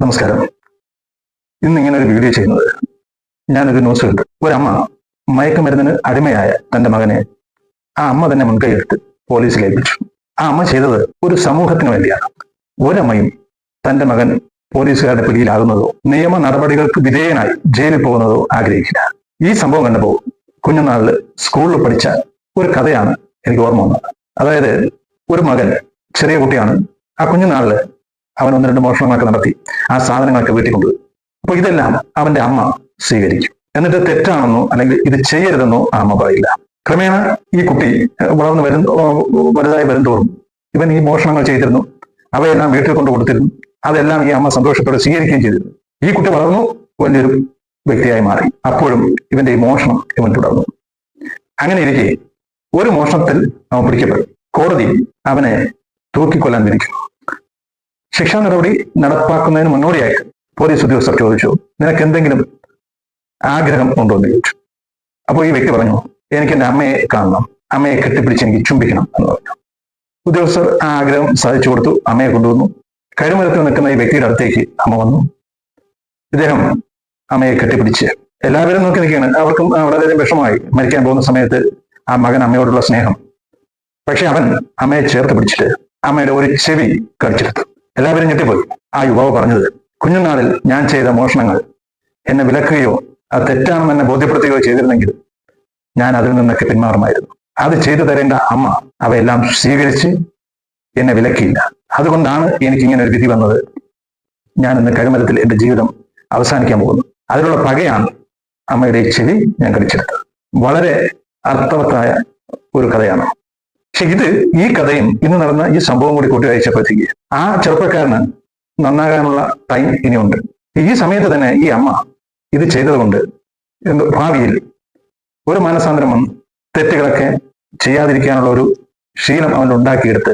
നമസ്കാരം. ഇന്ന് ഇങ്ങനെ ഒരു വീഡിയോ ചെയ്യുന്നത് ഞാനൊരു ന്യൂസ് കണ്ടു ഒരമ്മ മയക്കുമരുന്നിന് അടിമയായ തന്റെ മകനെ ആ അമ്മ തന്നെ മുൻകൈയെടുത്ത് പോലീസിൽ ഏൽപ്പിച്ചു ആ അമ്മ ചെയ്തത് ഒരു സമൂഹത്തിന് വേണ്ടിയാണ്. ഒരമ്മയും തന്റെ മകൻ പോലീസുകാരുടെ പിടിയിലാകുന്നതോ നിയമ നടപടികൾക്ക് വിധേയനായി ജയിലിൽ പോകുന്നതോ ആഗ്രഹിക്കില്ല. ഈ സംഭവം കണ്ടപ്പോൾ കുഞ്ഞുനാളിൽ സ്കൂളിൽ പഠിച്ച ഒരു കഥയാണ് എനിക്ക് ഓർമ്മ വന്നത്. അതായത് ഒരു മകൻ ചെറിയ കുട്ടിയാണ്. ആ കുഞ്ഞുനാളിൽ അവൻ ഒന്ന് രണ്ട് മോഷണങ്ങളൊക്കെ നടത്തി ആ സാധനങ്ങളൊക്കെ വീട്ടിൽ കൊണ്ടുപോയി. അപ്പൊ ഇതെല്ലാം അവന്റെ അമ്മ സ്വീകരിക്കും. എന്നിട്ട് തെറ്റാണെന്നോ അല്ലെങ്കിൽ ഇത് ചെയ്യരുതെന്നോ ആ അമ്മ പറയില്ല. ക്രമേണ ഈ കുട്ടി വളർന്ന് വരും വലുതായി വരും തോറും ഇവൻ ഈ മോഷണങ്ങൾ ചെയ്തിരുന്നു. അവയെല്ലാം വീട്ടിൽ കൊണ്ട് കൊടുത്തിരുന്നു. അതെല്ലാം ഈ അമ്മ സന്തോഷത്തോടെ സ്വീകരിക്കുകയും ചെയ്തിരുന്നു. ഈ കുട്ടി വളർന്നു വലിയൊരു വ്യക്തിയായി മാറി. അപ്പോഴും ഇവന്റെ ഈ മോഷണം ഇവൻ തുടർന്നു. അങ്ങനെ ഇരിക്കെ ഒരു മോഷണത്തിൽ അവൻ പിടിക്കപ്പെടും കോടതി അവനെ തൂക്കിക്കൊല്ലാൻ വിധിക്കും ശിക്ഷാ നടപടി നടപ്പാക്കുന്നതിന് മുന്നോടിയായി പോലീസ് ഉദ്യോഗസ്ഥർ ചോദിച്ചു നിനക്ക് എന്തെങ്കിലും ആഗ്രഹം ഉണ്ടോ? എന്ന് ചോദിച്ചു. അപ്പോൾ ഈ വ്യക്തി പറഞ്ഞു എനിക്ക് എന്റെ അമ്മയെ കാണണം. അമ്മയെ കെട്ടിപ്പിടിച്ച് എനിക്ക് ചുംബിക്കണം. എന്ന് പറഞ്ഞു. ഉദ്യോഗസ്ഥർ ആ ആഗ്രഹം സാധിച്ചു കൊടുത്തു അമ്മയെ കൊണ്ടുവന്നു. കഴുമരത്തിൽ നിൽക്കുന്ന ഈ വ്യക്തിയുടെ അടുത്തേക്ക് അമ്മ വന്നു. ഇദ്ദേഹം അമ്മയെ കെട്ടിപ്പിടിച്ച് എല്ലാവരും നോക്കി നിൽക്കുകയാണ്. അവർക്കും വളരെയധികം വിഷമമായി. മരിക്കാൻ പോകുന്ന സമയത്ത് ആ മകൻ അമ്മയോടുള്ള സ്നേഹം. പക്ഷെ അവൻ അമ്മയെ ചേർത്ത് പിടിച്ചിട്ട് അമ്മയുടെ ഒരു ചെവി കടിച്ചെടുത്തു. എല്ലാവരും ഞെട്ടിപ്പോയി. ആ യുവാവ് പറഞ്ഞത് കുഞ്ഞുനാളിൽ ഞാൻ ചെയ്ത മോഷണങ്ങൾ എന്നെ വിലക്കുകയോ അത് തെറ്റാണെന്ന് എന്നെ ബോധ്യപ്പെടുത്തുകയോ ചെയ്തിരുന്നെങ്കിൽ ഞാൻ അതിൽ നിന്നൊക്കെ പിന്മാറുമായിരുന്നു. അത് ചെയ്തു തരേണ്ട അമ്മ അവയെല്ലാം സ്വീകരിച്ച് എന്നെ വിലക്കിയില്ല. അതുകൊണ്ടാണ് എനിക്ക് ഇങ്ങനെ ഒരു വിധി വന്നത്. ഞാൻ ഇന്ന് കഴുമരത്തിൽ എന്റെ ജീവിതം അവസാനിക്കാൻ പോകുന്നു. അതിനുള്ള പകയാണ് അമ്മയുടെ ചെവി ഞാൻ കടിച്ചെടുത്തത്. വളരെ അർത്ഥവത്തായ ഒരു കഥയാണ്. പക്ഷെ ഇത് ഈ കഥയും ഇന്ന് നടന്ന ഈ സംഭവം കൂടി കൂട്ടി വായിച്ചപ്പോഴത്തേക്ക് ആ ചെറുപ്പക്കാരന് നന്നാകാനുള്ള ടൈം ഇനിയുണ്ട്. ഈ സമയത്ത് തന്നെ ഈ അമ്മ ഇത് ചെയ്തതുകൊണ്ട് എന്തോ ഭാവിയിൽ ഒരു മാനസാന്തരം തെറ്റുകളൊക്കെ ചെയ്യാതിരിക്കാനുള്ള ഒരു ശീലം അവൻ ഉണ്ടാക്കിയെടുത്ത്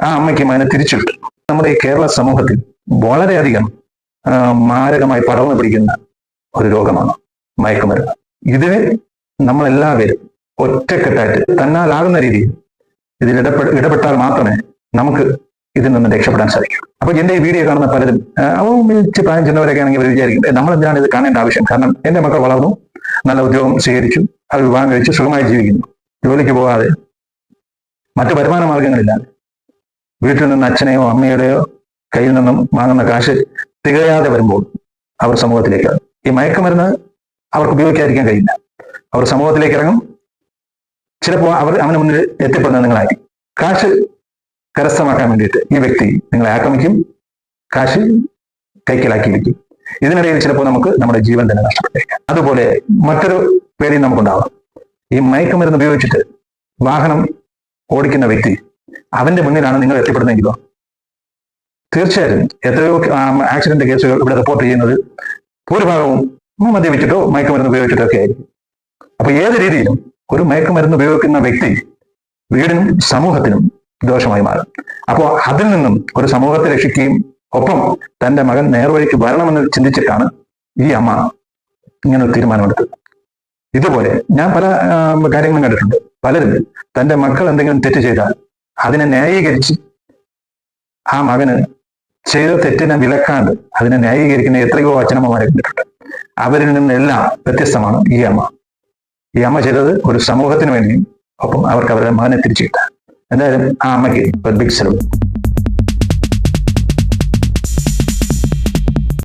ആ അമ്മയ്ക്ക് മകനെ തിരിച്ചുവിട്ടു. നമ്മുടെ ഈ കേരള സമൂഹത്തിൽ വളരെയധികം മാരകമായി പടർന്നു പിടിക്കുന്ന ഒരു രോഗമാണ് മയക്കുമരുന്ന്. ഇതിന് നമ്മളെല്ലാവരും ഒറ്റക്കെട്ടായിട്ട് തന്നാലാകുന്ന രീതിയിൽ ഇതിൽ ഇടപെട ഇടപെട്ടാൽ മാത്രമേ നമുക്ക് ഇതിൽ നിന്ന് രക്ഷപ്പെടാൻ സാധിക്കൂ. അപ്പൊ എന്റെ ഈ വീഡിയോ കാണുന്ന പലരും മികച്ച പ്രായം ചെന്നവരൊക്കെ ആണെങ്കിൽ വിചാരിക്കും നമ്മൾ എന്തിനാണ് ഇത് കാണേണ്ട ആവശ്യം? കാരണം എന്റെ മക്കൾ വളർന്നു നല്ല ഉദ്യോഗം സ്വീകരിച്ചു അത് വിവാഹം കഴിച്ച് സുഖമായി ജീവിക്കുന്നു. ജോലിക്ക് പോകാതെ മറ്റു വരുമാന മാർഗങ്ങളില്ലാതെ വീട്ടിൽ നിന്ന് അച്ഛനെയോ അമ്മയുടെയോ കയ്യിൽ നിന്നും വാങ്ങുന്ന കാശ് തികയാതെ വരുമ്പോൾ അവർ സമൂഹത്തിലേക്ക്. ഈ മയക്കുമരുന്ന് അവർക്ക് ഉപയോഗിക്കാതിരിക്കാൻ കഴിയില്ല. അവർ സമൂഹത്തിലേക്ക് ഇറങ്ങും ചിലപ്പോൾ അവർ അവന് മുന്നിൽ എത്തിപ്പെടുന്നത് നിങ്ങളായിരിക്കും. കാശ് കരസ്ഥമാക്കാൻ വേണ്ടിയിട്ട് ഈ വ്യക്തി നിങ്ങളെ ആക്രമിക്കും. കാശ് കൈക്കലാക്കി വയ്ക്കും ഇതിനിടയിൽ ചിലപ്പോൾ നമുക്ക് നമ്മുടെ ജീവൻ തന്നെ നഷ്ടപ്പെട്ടേക്കാം അതുപോലെ മറ്റൊരു പേടിയും നമുക്കുണ്ടാവാം. ഈ മയക്കുമരുന്ന് ഉപയോഗിച്ചിട്ട് വാഹനം ഓടിക്കുന്ന വ്യക്തി അവന്റെ മുന്നിലാണ് നിങ്ങൾ എത്തിപ്പെടുന്നതെങ്കിലോ? തീർച്ചയായും എത്രയോ ആക്സിഡന്റ് കേസുകൾ ഇവിടെ റിപ്പോർട്ട് ചെയ്യുന്നത് ഭൂരിഭാഗവും മദ്യപിച്ചിട്ടോ മയക്കുമരുന്ന് ഉപയോഗിച്ചിട്ടോ ഒക്കെ ആയിരിക്കും. അപ്പൊ ഏത് രീതിയിലും ഒരു മയക്കുമരുന്ന് ഉപയോഗിക്കുന്ന വ്യക്തി വീടിനും സമൂഹത്തിനും ദോഷമായി മാറും. അപ്പോൾ അതിൽ നിന്നും ഒരു സമൂഹത്തെ രക്ഷിക്കുകയും ഒപ്പം തന്റെ മകൻ നേർവഴിക്ക് വരണമെന്ന് ചിന്തിച്ചിട്ടാണ് ഈ അമ്മ ഇങ്ങനെ ഒരു തീരുമാനമെടുത്തത്. ഇതുപോലെ ഞാൻ പല കാര്യങ്ങളും കണ്ടിട്ടുണ്ട്. പലരും തന്റെ മക്കൾ എന്തെങ്കിലും തെറ്റ് ചെയ്താൽ അതിനെ ന്യായീകരിച്ച് ആ മകന് ചെയ്ത തെറ്റിനെ വിലക്കാണ്ട് അതിനെ ന്യായീകരിക്കുന്ന എത്രയോ അച്ഛനമ്മമാരെ കണ്ടിട്ടുണ്ട്. അവരിൽ നിന്നെല്ലാം വ്യത്യസ്തമാണ് ഈ അമ്മ. ഈ അമ്മ ചെയ്തത് ഒരു സമൂഹത്തിന് വേണ്ടിയും ഒപ്പം അവർക്ക് അവരുടെ മകനെ തിരിച്ചു കിട്ടാൻ. എന്തായാലും ആ അമ്മയ്ക്ക് ബിഗ് സലൂട്ട്